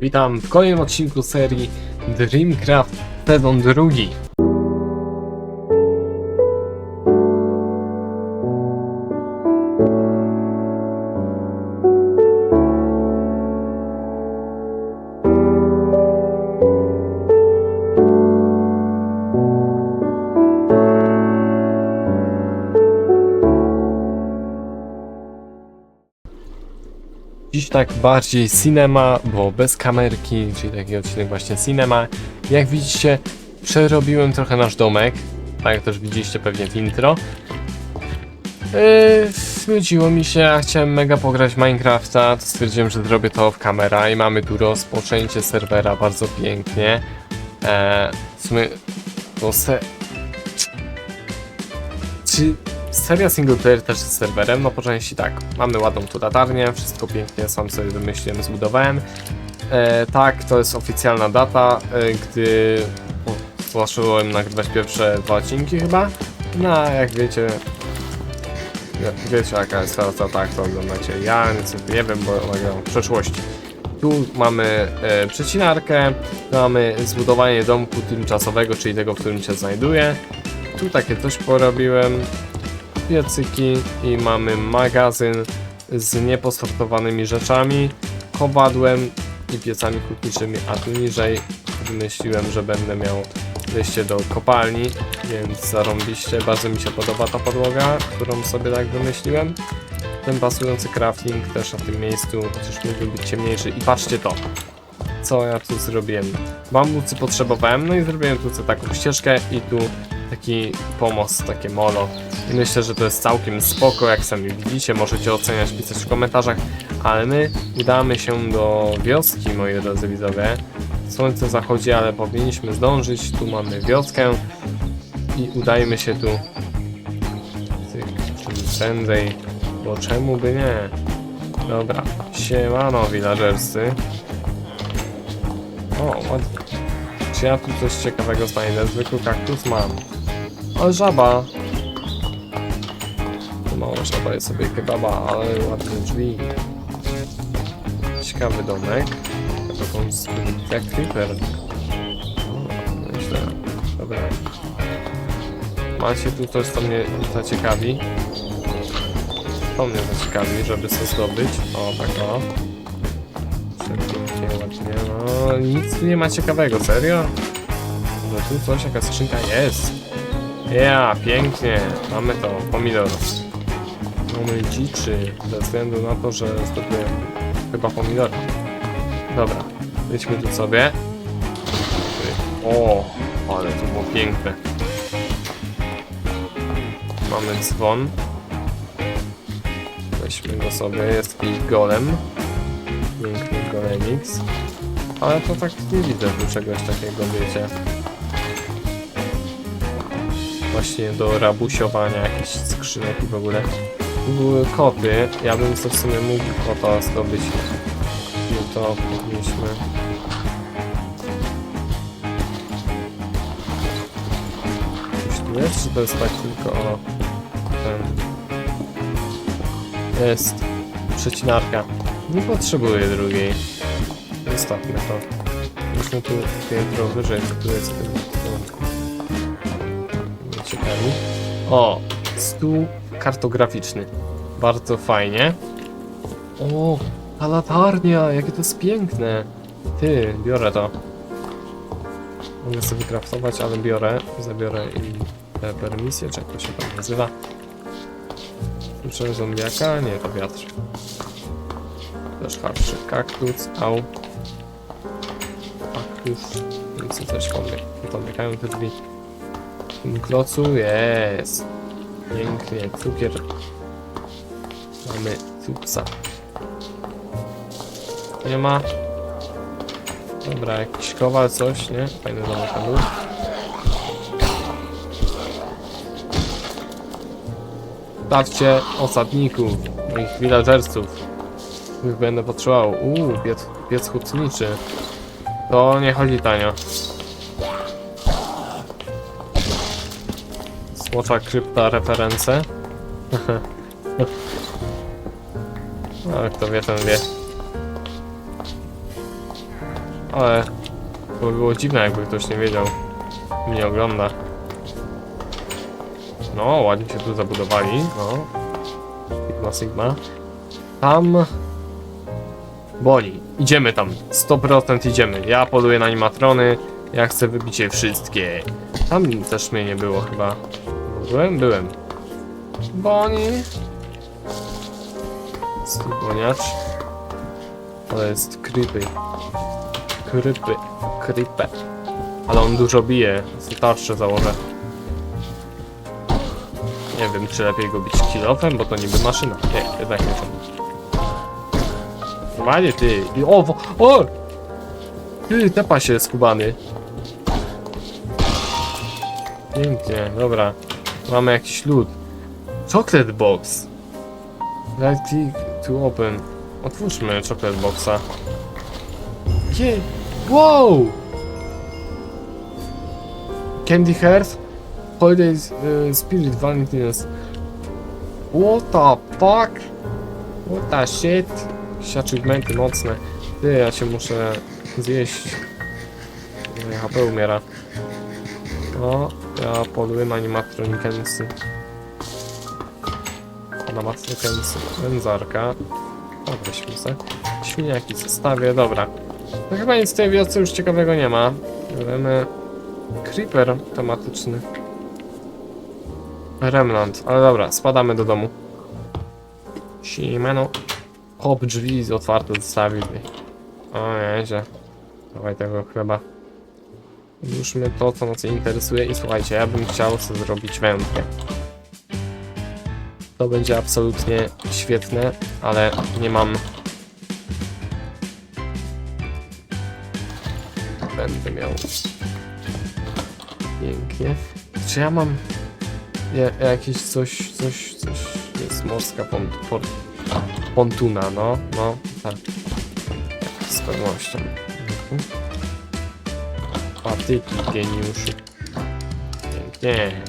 Witam w kolejnym odcinku serii Dreamcraft sezon drugi. Tak bardziej cinema, bo bez kamerki, czyli taki odcinek właśnie cinema. Jak widzicie, przerobiłem trochę nasz domek, tak jak też widzieliście pewnie w intro. Yy, mi się, a chciałem mega pograć Minecrafta, to stwierdziłem, że zrobię to w kamera i mamy tu rozpoczęcie serwera bardzo pięknie. Eee, w sumie, to se... Czy seria single player też jest serwerem? No po części tak. Mamy ładną tu latarnię, wszystko pięknie sam sobie wymyśliłem, zbudowałem. E, tak, to jest oficjalna data, e, gdy zacząłem nagrywać pierwsze dwa odcinki chyba. No, jak wiecie, wie- wiecie jaka jest data, tak to oglądacie. Ja nic nie wiem, bo nagrywam w przeszłości. Tu mamy e, przecinarkę, mamy zbudowanie domku tymczasowego, czyli tego, w którym się znajduję. Tu takie coś porobiłem, piecyki i mamy magazyn z nieposortowanymi rzeczami, kowadłem i piecami hutniczymi, a tu niżej wymyśliłem, że będę miał wejście do kopalni, więc zarąbiście, bardzo mi się podoba ta podłoga, którą sobie tak wymyśliłem. Ten pasujący crafting też na tym miejscu, chociaż mógłby być ciemniejszy i patrzcie to, co ja tu zrobiłem. Bambucy potrzebowałem, no i zrobiłem tu taką ścieżkę i tu taki pomost, takie molo. Myślę, że to jest całkiem spoko, jak sami widzicie, możecie oceniać, pisać w komentarzach, ale my udamy się do wioski, moi drodzy widzowie. Słońce zachodzi, ale powinniśmy zdążyć, tu mamy wioskę i udajmy się tu cyk, prędzej, bo czemu by nie? Dobra, siemano villagersy. O, ładnie. Czy ja tu coś ciekawego znajdę? Zwykły kaktus mam. Ale żaba. Mała żaba jest sobie kebaba, ale ładne drzwi. Ciekawy domek. Taką jak creeper. O, Myślę. Dobra. Macie tu coś, co mnie zaciekawi? To mnie zaciekawi, żeby sobie zdobyć. O, tak o. Ładnie. No, nic tu nie ma ciekawego, serio? No tu coś, jakaś skrzynka jest. Ja, pięknie. Mamy to, pomidor. Mamy dziczy, ze względu na to, że zdobyłem chyba pomidor. Dobra, wejdźmy tu sobie. O, ale to było piękne. Mamy dzwon. Weźmy go sobie, jest jakiś golem. Piękny golemix. Ale to tak nie widzę tu czegoś takiego, wiecie. Właśnie do rabusiowania jakichś skrzynek i w ogóle. Były koty, ja bym sobie w sumie mógł kota zdobyć. No to powinniśmy... Coś tu jest, czy to jest tak tylko o... Ten... Jest. Przecinarka. Nie potrzebuję drugiej. Zostawmy to. Myśmy tu piętro wyżej, tu jest porządku. Mnie. O, stół kartograficzny. Bardzo fajnie. O, ta latarnia, jakie to jest piękne. Ty, biorę to. Mogę sobie kraftować, ale biorę, zabiorę i te permisje, czy jak to się tam nazywa. Klucze zombiaka? Nie, to wiatr. Też harczy. Kaktus, au. Kaktus. Nic coś kombi- pomykają te drzwi. Tym klocu jest. Pięknie. Cukier. Mamy cuksa. Nie ma. Dobra, jakiś kowal, coś, nie? Fajny domek tam był. Stawcie osadników, moich villagersów. Już będę potrzebował. Uuu, piec, piec hutniczy. To nie chodzi tanio. Słocza krypta reference. no, kto wie, ten wie. Ale to by było dziwne, jakby ktoś nie wiedział. Nie ogląda. No, ładnie się tu zabudowali. No. Sigma, Sigma. Tam. Boli. Idziemy tam. 100% idziemy. Ja poluję na animatrony. Ja chcę wybić je wszystkie. Tam też mnie nie było chyba. Byłem? Byłem. Boni. Stygoniacz. To jest creepy. Creepy. Creepy. Ale on dużo bije. Tarczę założę. Nie wiem, czy lepiej go bić kilofem, bo to niby maszyna. Nie, jednak nie to. Normalnie ty. I o, o! Ty, tepa się skubany. Pięknie, dobra. Mamy jakiś lód. Chocolate box. Right click to open. Otwórzmy chocolate boxa. Je wow! Candy Hearth. Holidays uh, Spirit Valentines. What the fuck? What the shit? Achievementy mocne. Ty, ja się muszę zjeść. Moje HP umiera. No, ja poluję na animatronikensy. Animatronikensy. Wędzarka. Dobra, śmisę. Świniaki zostawię, dobra. No chyba nic w tej wiosce już ciekawego nie ma. Bierzemy creeper tematyczny. Remnant, ale dobra, spadamy do domu. Siemano. Hop, drzwi otwarte zostawił. O, nieźle. Dawaj tego chleba. Złóżmy to, co nas interesuje i słuchajcie, ja bym chciał sobie zrobić wędkę. To będzie absolutnie świetne, ale nie mam... Będę miał... Pięknie. Czy ja mam... Ja, jakieś coś, coś, coś... Jest morska pont, port, pontuna, no, no, tak. Z pewnością. Mhm. Patyki, geniuszy. Pięknie.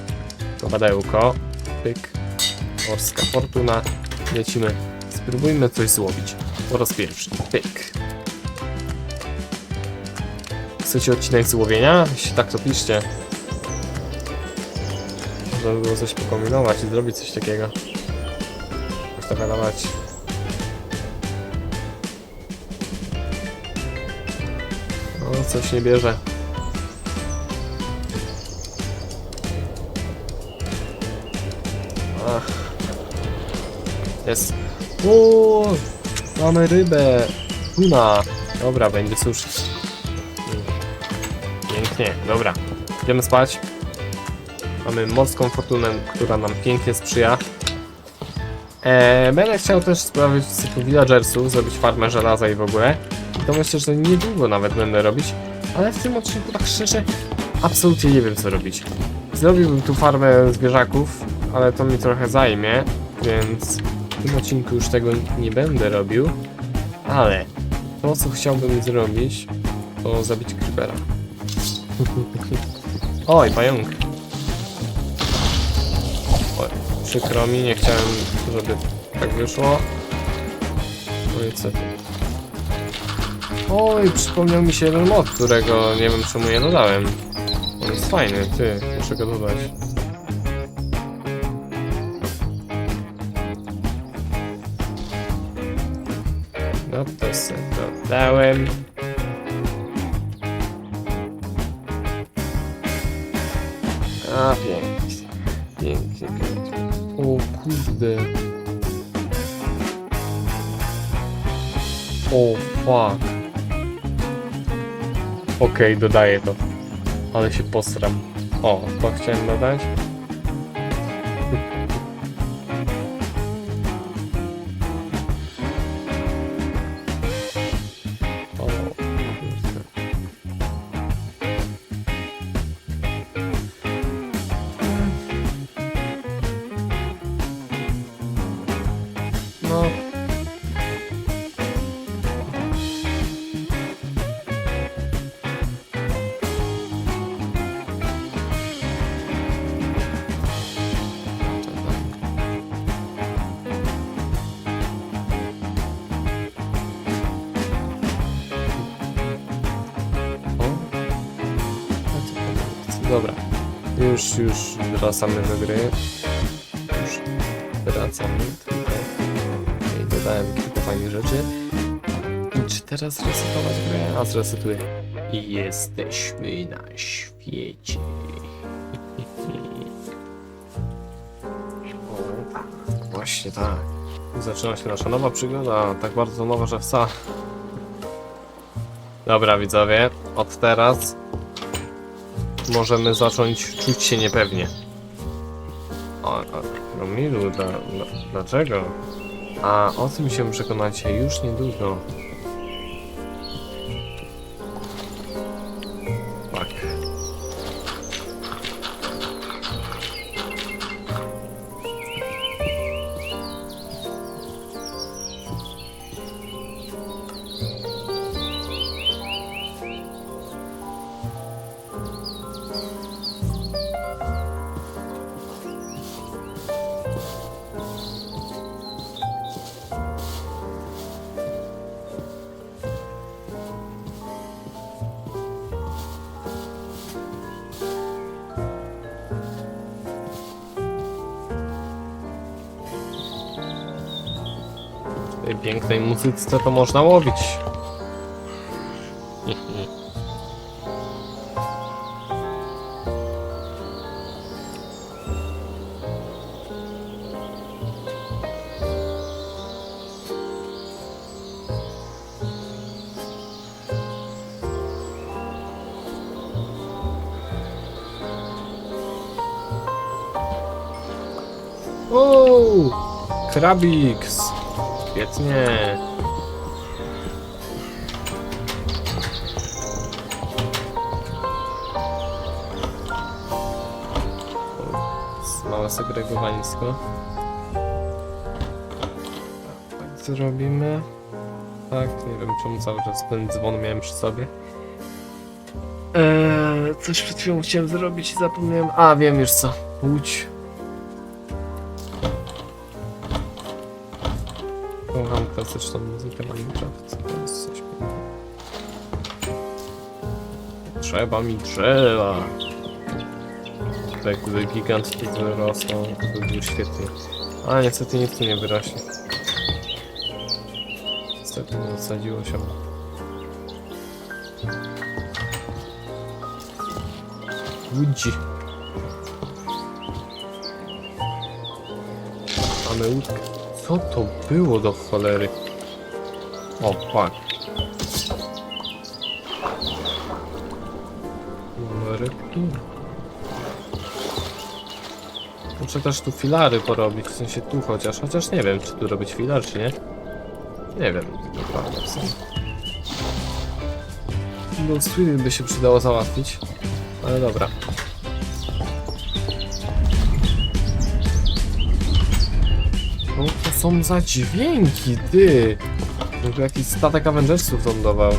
To badełko. Pyk. Morska fortuna. Lecimy. Spróbujmy coś złowić. Po raz pierwszy. Pyk. Chcecie odcinek złowienia? Jeśli tak, to piszcie. Można by było coś pokombinować i zrobić coś takiego. Można wydawać. No, coś nie bierze. Jest. O, mamy rybę. Tuna. Dobra, będzie suszyć. Pięknie, dobra. Idziemy spać. Mamy morską fortunę, która nam pięknie sprzyja. Eee, będę chciał też sprawić cyklu villagersów, zrobić farmę żelaza i w ogóle. I to myślę, że niedługo nawet będę robić. Ale w tym odcinku tak szczerze, absolutnie nie wiem co robić. Zrobiłbym tu farmę zwierzaków, ale to mi trochę zajmie, więc w tym odcinku już tego nie będę robił. Ale to co chciałbym zrobić, to zabić creepera. Oj, pająk. Oj, przykro mi, nie chciałem, żeby tak wyszło. No i co? Oj, przypomniał mi się jeden mod, którego nie wiem czemu nie dodałem. On jest fajny, ty, muszę go dodać. Dodałem. A, pięknie. Pięknie, pięknie. O kurde. O fuck. Okej, dodaję to. Ale się posram. O, to chciałem dodać. Już, już wracamy do gry. Już wracamy tylko. I dodałem kilka fajnych rzeczy. I czy teraz resetować grę? A zresetuję. I jesteśmy na świecie. O, tak, właśnie tak. Zaczyna się nasza nowa przygoda, tak bardzo nowa, że wcale. Dobra widzowie, od teraz możemy zacząć czuć się niepewnie. O, Romilu, dla, dlaczego? A o tym się przekonacie już niedługo. Pięknej muzyce to można łowić. Ooo! Świetnie! O, Małe segregowańsko. Tak zrobimy. Tak, nie wiem czemu cały czas ten dzwon miałem przy sobie. Eee, coś przed chwilą chciałem zrobić i zapomniałem. A, wiem już co. Łódź. Kocham klasyczną muzykę Minecraft. To jest coś pięknego. Trzeba mi drzewa. Tak, gdy gigant tu wyrosną, to by świetnie. Ale niestety nic tu nie wyrośnie. Niestety nie odsadziło się. Łódź. Mamy łódkę. Co to było do cholery? O, fuck. Numery tu. Muszę też tu filary porobić, w sensie tu chociaż, chociaż nie wiem, czy tu robić filar, czy nie. Nie wiem, naprawdę w. No, Swill by się przydało załatwić, ale dobra. To są za dźwięki, ty? Jakby jakiś statek Avengersów lądował.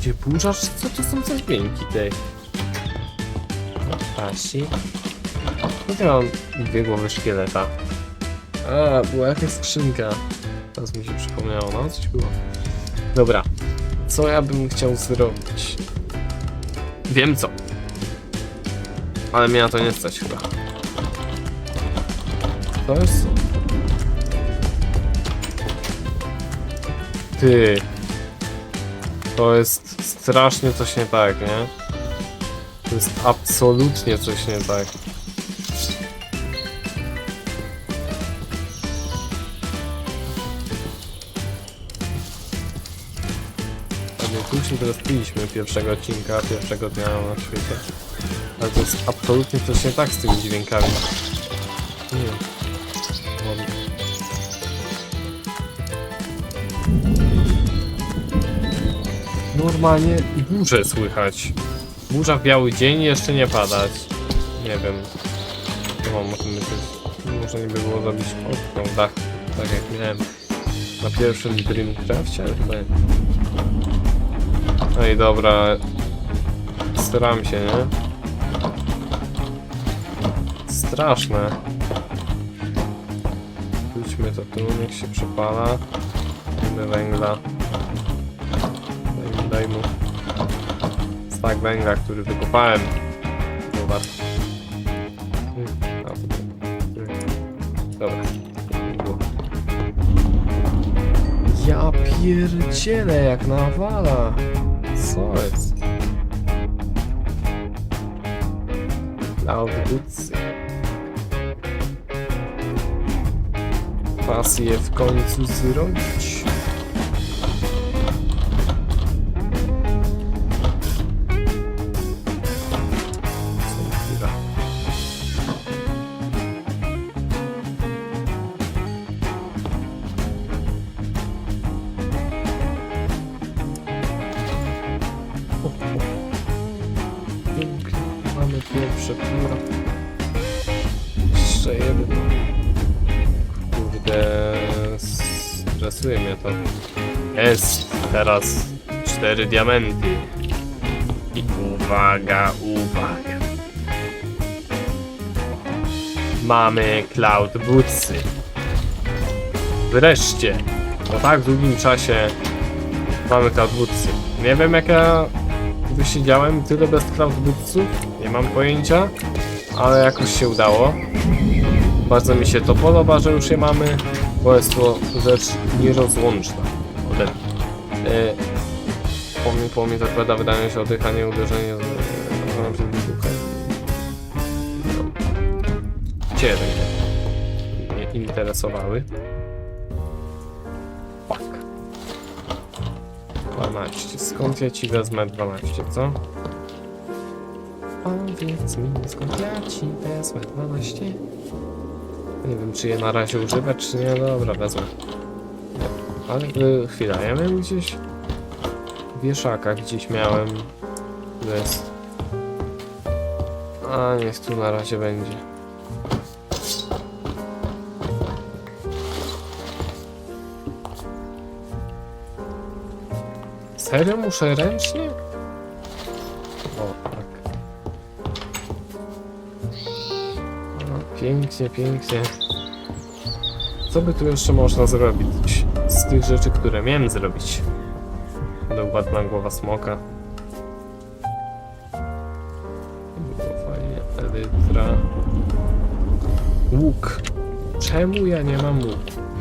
Gdzie burzacz? Co to są za dźwięki, ty? Pasi. No to mam dwie głowy szkieleta. A, była jakaś skrzynka. Teraz mi się przypomniało, no coś było. Dobra. Co ja bym chciał zrobić? Wiem co. Ale mnie na to nie stać chyba. To jest... Ty. To jest strasznie coś nie tak, nie? To jest absolutnie coś nie tak. Się teraz piliśmy pierwszego odcinka, pierwszego dnia na świecie. Ale to jest absolutnie coś nie tak z tymi dźwiękami. Normalnie burzę słychać. Burza w biały dzień jeszcze nie padać. Nie wiem. Co mam o tym myśleć? Może nie by było zrobić okno w dach, tak jak miałem na pierwszym Dreamcrafcie, ale chyba. No i dobra. Staram się, nie? Straszne. Wróćmy to tu, niech się przepala. Węgla. Daj, daj mu. tak węgla, który wykopałem. Nie. Dobra. Ja pierdzielę jak nawala. Co jest? Laudbucy. Pas je w końcu zrobić. Teraz cztery diamenty. I uwaga, uwaga. Mamy Cloud Bootsy. Wreszcie, po tak długim czasie mamy Cloud Bootsy. Nie wiem jak ja wysiedziałem tyle bez Cloud Bootsów, nie mam pojęcia, ale jakoś się udało. Bardzo mi się to podoba, że już je mamy, bo jest to rzecz nierozłączna ode. E, Pomnik pomnik zakłada wydanie się oddychanie, uderzenie z przed wybuchem. Ciebie mnie interesowały. Fuck. 12. Skąd ja ci wezmę 12, co? Powiedz mi, skąd ja ci wezmę 12? Nie wiem, czy je na razie używać, czy nie. Dobra, wezmę. Ale y, chwila, ja miałem gdzieś... Wieszaka gdzieś miałem. Jest. A, niech tu na razie będzie. Serio muszę ręcznie? O, tak. No, pięknie, pięknie. Co by tu jeszcze można zrobić z tych rzeczy, które miałem zrobić? Dokładna głowa smoka. Było fajnie. Elytra. Łuk. Czemu ja nie mam łuku?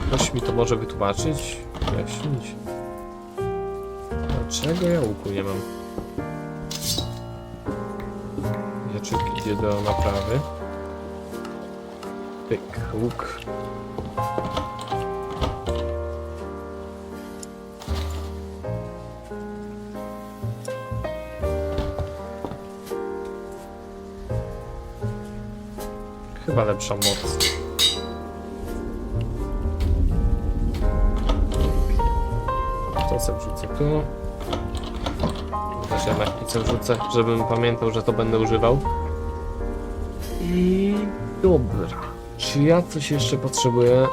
Ktoś mi to może wytłumaczyć? Wyjaśnić. Dlaczego ja łuku nie mam? Mieczyk idzie do naprawy. Pyk, łuk. Chyba lepsza moc. To sobie wrzucę tu. Też co wrzucę, żebym pamiętał, że to będę używał. I dobra. Czy ja coś jeszcze potrzebuję?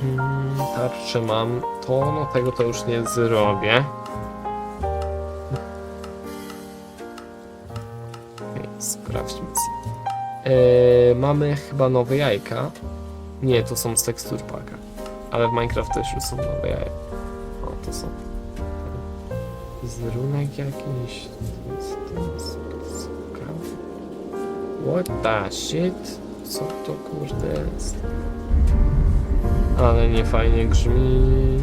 Hmm, tarczę mam. To, no tego to już nie zrobię. Sprawdźmy sobie. Eee, mamy chyba nowe jajka. Nie, to są z tekstur paka. Ale w Minecraft też już są nowe jajka. O, to są. Wizerunek jakiś. To jest, to jest. What the shit? Co to kurde jest? Ale nie fajnie grzmi.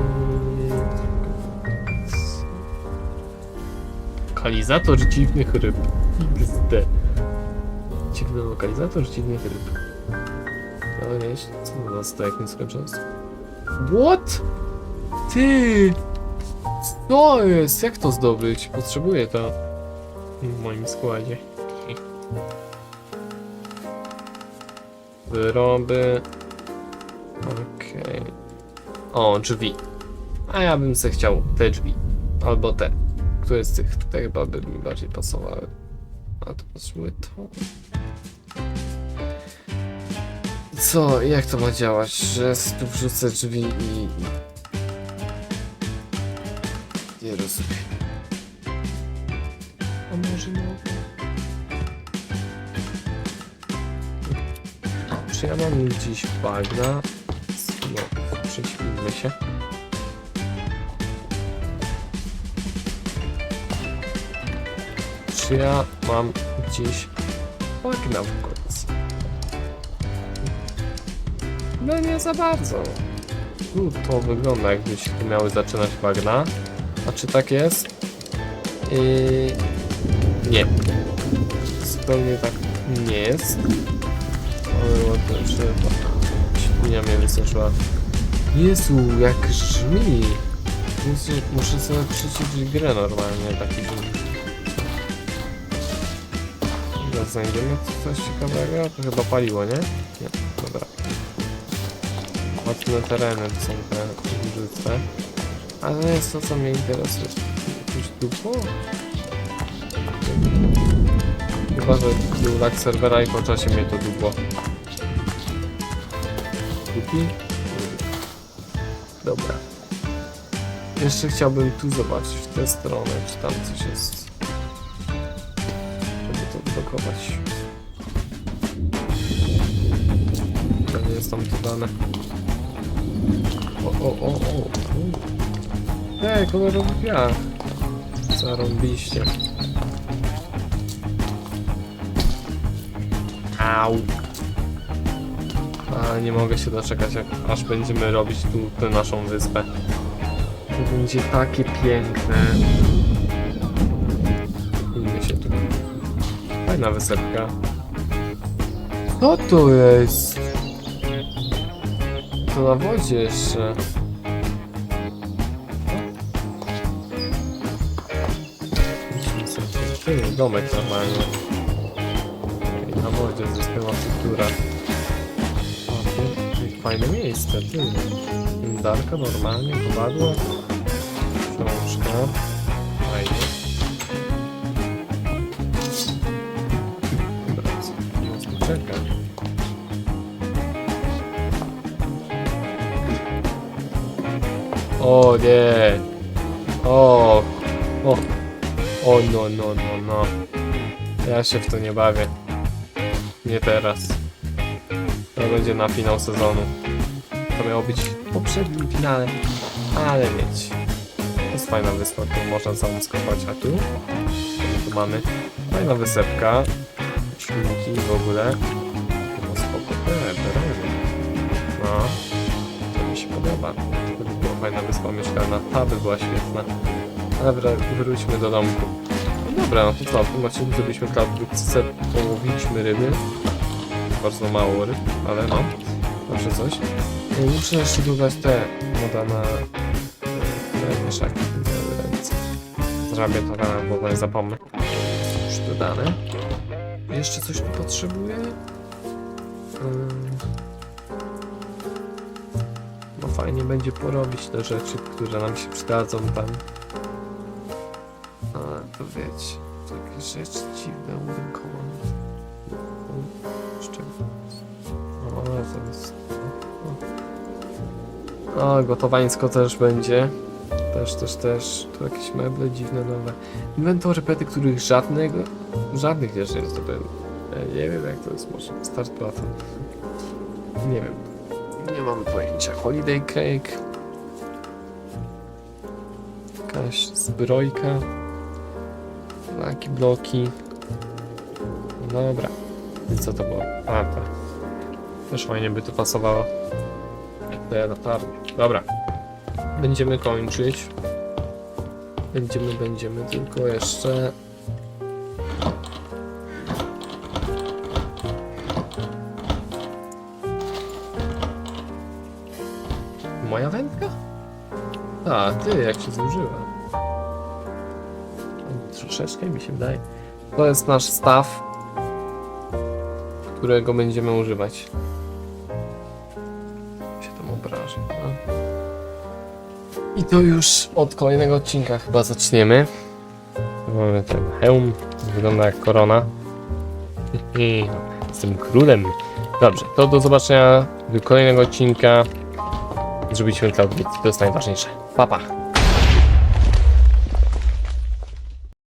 Lokalizator dziwnych ryb. XD. Dziwny lokalizator dziwnych ryb. No nie, co to za stek nieskończony? What? Ty! Co jest? Jak to zdobyć? Potrzebuję to w moim składzie. Wyroby. Okej. O, drzwi. A ja bym se chciał te drzwi. Albo te. Które z tych? Te chyba by mi bardziej pasowały. A to potrzebuję to. Co? Jak to ma działać? Że tu wrzucę drzwi i... Nie rozumiem. A może mogę? Czy ja mam gdzieś bagna? No, prześpijmy się. czy ja mam gdzieś bagna w okolicy? No nie za bardzo. Tu to wygląda jakbyśmy miały zaczynać bagna. A czy tak jest? Yy... Nie. Zupełnie tak nie jest. Ale ładne drzewo. Świnia mnie wystraszyła. Jezu, jak brzmi! Muszę, muszę sobie przyciszyć grę normalnie, taki. Dobra, znajdziemy tu coś ciekawego? To chyba paliło, nie? Nie, dobra. Łatwe tereny są te księżyce. Ale to jest to, co mnie interesuje. Jakieś dupo? Chyba, że był lag serwera i po czasie mnie to dupło. Dupi? Dobra. Jeszcze chciałbym tu zobaczyć, w tę stronę, czy tam coś jest. Żeby to odblokować. To nie jest tam dodane. O, o, o, o. Ej, kolorowy piach. Zarąbiście. Au. A nie mogę się doczekać, jak, aż będziemy robić tu tę naszą wyspę. To będzie takie piękne. Inny się tu. Fajna wysepka. Co to jest? To na wodzie jeszcze. Ty, domek normalnie. I na wodzie została ty, fajne miejsce, ty. Darka normalnie, kowadło. Książka. O nie! O! O! O no no no no. Ja się w to nie bawię. Nie teraz. To będzie na finał sezonu. To miało być w poprzednim finale. Ale mieć. To jest fajna wyspa, tu można całą skopać, a tu? Tu mamy fajna wysepka. Silniki w ogóle. No spoko, tereny. No. To mi się podoba. Fajna wyspa mieszkalna. Ta by była świetna. Dobra, wróćmy do domku. No dobra, no to co, w tym odcinku zrobiliśmy klatce, połowiliśmy ryby. Bardzo mało ryb, ale no, zawsze coś. Muszę jeszcze dodać te moda na e, wieszaki na ręce. Zrobię to rano, bo nie zapomnę. Już dodane. Jeszcze coś tu potrzebuję? Fajnie będzie porobić te rzeczy, które nam się przydadzą tam. Ale to wiecie, takie rzeczy dziwne, udrunkowane. Jeszcze... O, to jest... O, o, gotowańsko też będzie. Też, też, też. Tu jakieś meble dziwne, nowe. Inwentory pety, których żadnego... Żadnych jeszcze nie zdobyłem. Ja nie wiem jak to jest może. Start plata. Nie wiem. Nie mam pojęcia. Holiday cake. Jakaś zbrojka. Znaki, bloki. Dobra. I co to było? A, to. Też fajnie by to pasowało. Te latarnie. Dobra. Będziemy kończyć. Będziemy, będziemy tylko jeszcze... A, ty, jak się zużyła. Troszeczkę mi się wydaje. To jest nasz staw, którego będziemy używać. Się tam obrażę. No. I to już od kolejnego odcinka chyba zaczniemy. Mamy ten hełm, wygląda jak korona. Jestem królem. Dobrze, to do zobaczenia do kolejnego odcinka. Zrobiliśmy cloud to jest najważniejsze. papa.